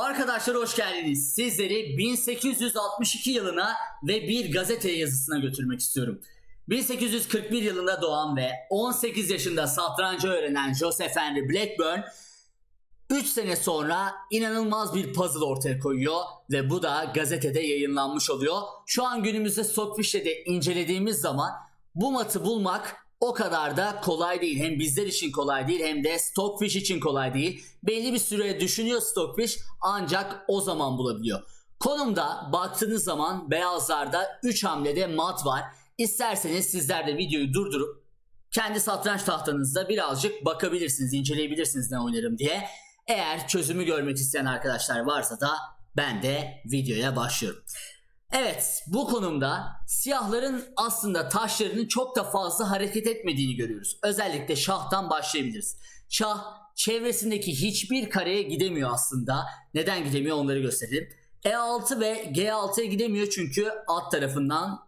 Arkadaşlar hoş geldiniz. Sizleri 1862 yılına ve bir gazete yazısına götürmek istiyorum. 1841 yılında doğan ve 18 yaşında satrancı öğrenen Joseph Henry Blackburn 3 sene sonra inanılmaz bir puzzle ortaya koyuyor ve bu da gazetede yayınlanmış oluyor. Şu an günümüzde Stockfish'te incelediğimiz zaman bu matı bulmak o kadar da kolay değil. Hem bizler için kolay değil hem de Stockfish için kolay değil. Belli bir süre düşünüyor Stockfish ancak o zaman bulabiliyor. Konumda baktığınız zaman beyazlarda 3 hamlede mat var. İsterseniz sizler de videoyu durdurup kendi satranç tahtanızda birazcık bakabilirsiniz, inceleyebilirsiniz ne oynarım diye. Eğer çözümü görmek isteyen arkadaşlar varsa da ben de videoya başlıyorum. Evet bu konumda siyahların aslında taşlarının çok da fazla hareket etmediğini görüyoruz. Özellikle şahtan başlayabiliriz. Şah çevresindeki hiçbir kareye gidemiyor aslında. Neden gidemiyor onları gösterelim. E6 ve G6'ya gidemiyor çünkü alt tarafından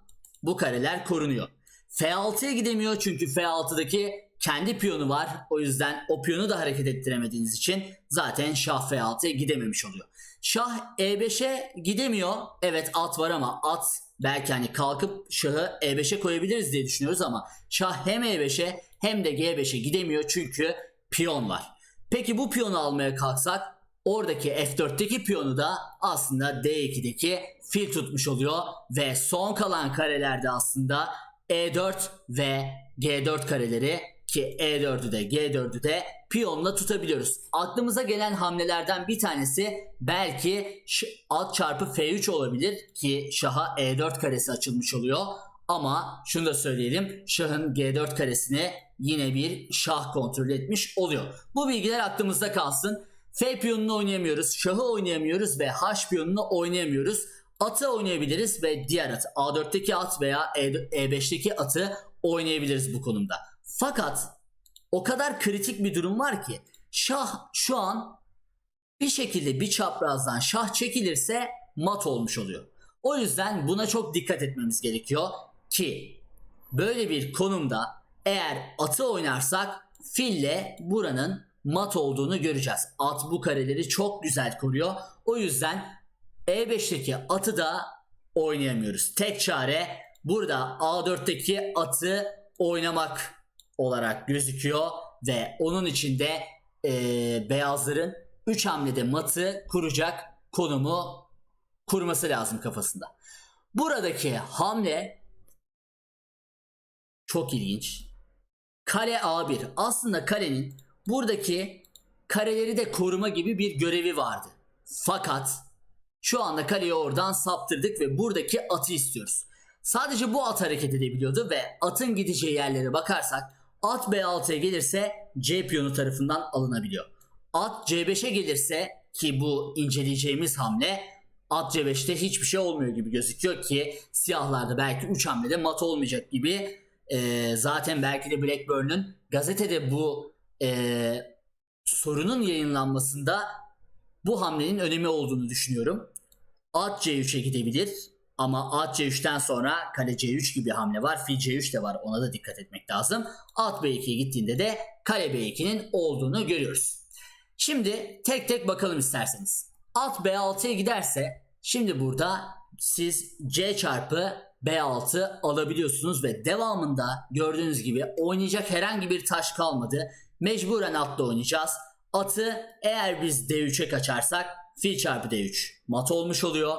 bu kareler korunuyor. F6'ya gidemiyor çünkü F6'daki kendi piyonu var. O yüzden o piyonu da hareket ettiremediğiniz için zaten şah F6'ya gidememiş oluyor. Şah E5'e gidemiyor. Evet at var ama at belki hani kalkıp şahı E5'e koyabiliriz diye düşünüyoruz ama şah hem E5'e hem de G5'e gidemiyor çünkü piyon var. Peki bu piyonu almaya kalksak oradaki F4'teki piyonu da aslında D2'deki fil tutmuş oluyor ve son kalan karelerde aslında E4 ve G4 kareleri ki E4'ü de G4'ü de piyonla tutabiliyoruz. Aklımıza gelen hamlelerden bir tanesi belki at çarpı F3 olabilir ki şaha E4 karesi açılmış oluyor. Ama şunu da söyleyelim şahın G4 karesini yine bir şah kontrol etmiş oluyor. Bu bilgiler aklımızda kalsın. F piyonunu oynayamıyoruz, şahı oynayamıyoruz ve H piyonunu oynayamıyoruz. Atı oynayabiliriz ve diğer atı A4'teki at veya E- E5'teki atı oynayabiliriz bu konumda. Fakat o kadar kritik bir durum var ki şah şu an bir şekilde bir çaprazdan şah çekilirse mat olmuş oluyor. O yüzden buna çok dikkat etmemiz gerekiyor ki böyle bir konumda eğer atı oynarsak fille buranın mat olduğunu göreceğiz. At bu kareleri çok güzel koruyor. O yüzden E5'teki atı da oynayamıyoruz. Tek çare burada A4'teki atı oynamak olarak gözüküyor ve onun içinde eee, beyazların 3 hamlede matı kuracak konumu kurması lazım kafasında. Buradaki hamle çok ilginç. Kale A1 aslında kalenin buradaki kareleri de koruma gibi bir görevi vardı. Fakat şu anda kaleyi oradan saptırdık ve buradaki atı istiyoruz. Sadece bu at hareket edebiliyordu ve atın gideceği yerlere bakarsak at B6'ya gelirse C piyonu tarafından alınabiliyor. At C5'e gelirse ki bu inceleyeceğimiz hamle at C5'te hiçbir şey olmuyor gibi gözüküyor ki siyahlarda belki 3 hamlede mat olmayacak gibi Ee, zaten belki de Blackburn'un gazetede bu ee, sorunun yayınlanmasında bu hamlenin önemi olduğunu düşünüyorum. At C3'e gidebilir ama at C3'ten sonra kale C3 gibi hamle var. Fil C3 de var ona da dikkat etmek lazım. At B2'ye gittiğinde de kale B2'nin olduğunu görüyoruz. Şimdi tek tek bakalım isterseniz. At B6'ya giderse şimdi burada siz C çarpı B6 alabiliyorsunuz ve devamında gördüğünüz gibi oynayacak herhangi bir taş kalmadı. Mecburen atla oynayacağız. Atı eğer biz D3'e kaçarsak fil çarpı D3 mat olmuş oluyor.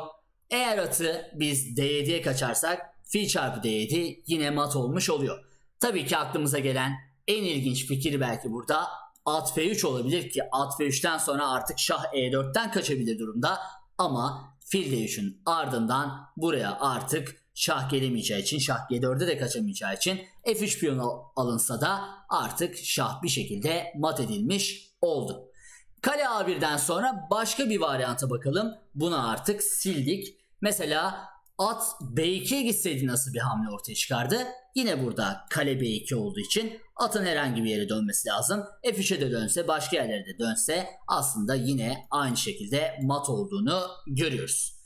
Eğer atı biz D7'ye kaçarsak fil çarpı D7 yine mat olmuş oluyor. Tabii ki aklımıza gelen en ilginç fikir belki burada at F3 olabilir ki at F3'ten sonra artık şah E4'ten kaçabilir durumda ama fil D3'ün ardından buraya artık şah gelemeyeceği için şah G4'e de kaçamayacağı için F3 piyonu alınsa da artık şah bir şekilde mat edilmiş oldu. Kale A1'den sonra başka bir varyanta bakalım. Bunu artık sildik. Mesela at B2'ye gitseydi nasıl bir hamle ortaya çıkardı? Yine burada kale B2 olduğu için atın herhangi bir yere dönmesi lazım. F3'e de dönse başka yerlere de dönse aslında yine aynı şekilde mat olduğunu görüyoruz.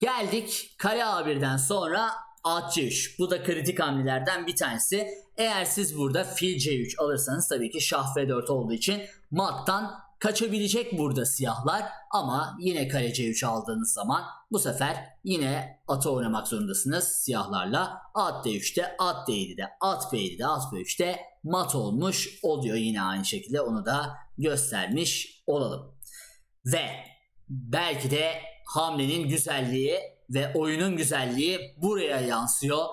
Geldik kale A1'den sonra at C3. Bu da kritik hamlelerden bir tanesi. Eğer siz burada fil C3 alırsanız tabii ki şah F4 olduğu için mattan kaçabilecek burada siyahlar ama yine kale C3 aldığınız zaman bu sefer yine atı oynamak zorundasınız siyahlarla. At D3'te, at D7'de, at B7'de, at B3'te mat olmuş oluyor yine aynı şekilde onu da göstermiş olalım. Ve belki de hamlenin güzelliği ve oyunun güzelliği buraya yansıyor.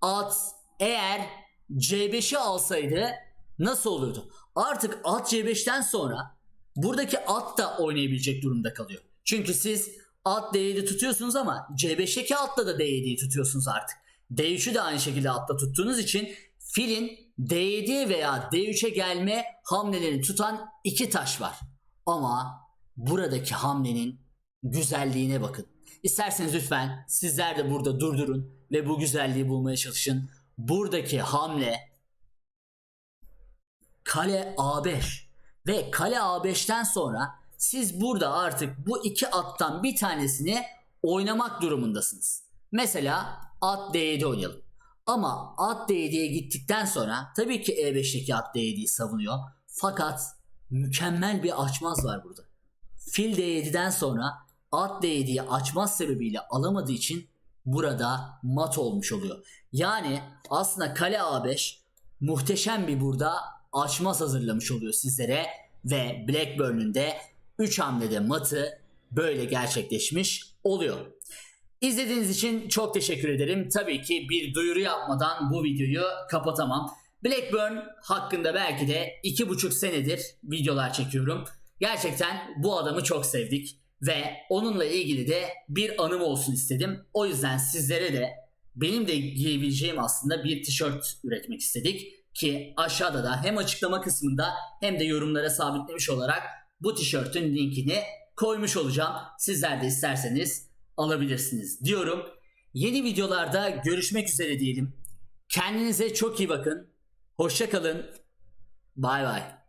At eğer C5'i alsaydı nasıl olurdu? Artık at C5'ten sonra buradaki at da oynayabilecek durumda kalıyor. Çünkü siz at D7 tutuyorsunuz ama C5'teki atta da D7'yi tutuyorsunuz artık. D3'ü de aynı şekilde atta tuttuğunuz için filin D7 veya D3'e gelme hamlelerini tutan iki taş var. Ama buradaki hamlenin güzelliğine bakın. İsterseniz lütfen sizler de burada durdurun ve bu güzelliği bulmaya çalışın. Buradaki hamle kale A5 ve kale A5'ten sonra siz burada artık bu iki attan bir tanesini oynamak durumundasınız. Mesela at D7 oynayalım. Ama at D7'ye gittikten sonra tabii ki E5'teki at D7'yi savunuyor. Fakat mükemmel bir açmaz var burada. Fil D7'den sonra at D7'yi açmaz sebebiyle alamadığı için burada mat olmuş oluyor. Yani aslında kale A5 muhteşem bir burada açmaz hazırlamış oluyor sizlere ve Blackburn'un de 3 hamlede matı böyle gerçekleşmiş oluyor. İzlediğiniz için çok teşekkür ederim. Tabii ki bir duyuru yapmadan bu videoyu kapatamam. Blackburn hakkında belki de iki buçuk senedir videolar çekiyorum. Gerçekten bu adamı çok sevdik ve onunla ilgili de bir anım olsun istedim. O yüzden sizlere de benim de giyebileceğim aslında bir tişört üretmek istedik ki aşağıda da hem açıklama kısmında hem de yorumlara sabitlemiş olarak bu tişörtün linkini koymuş olacağım. Sizler de isterseniz alabilirsiniz diyorum. Yeni videolarda görüşmek üzere diyelim. Kendinize çok iyi bakın. Hoşça kalın. Bay bay.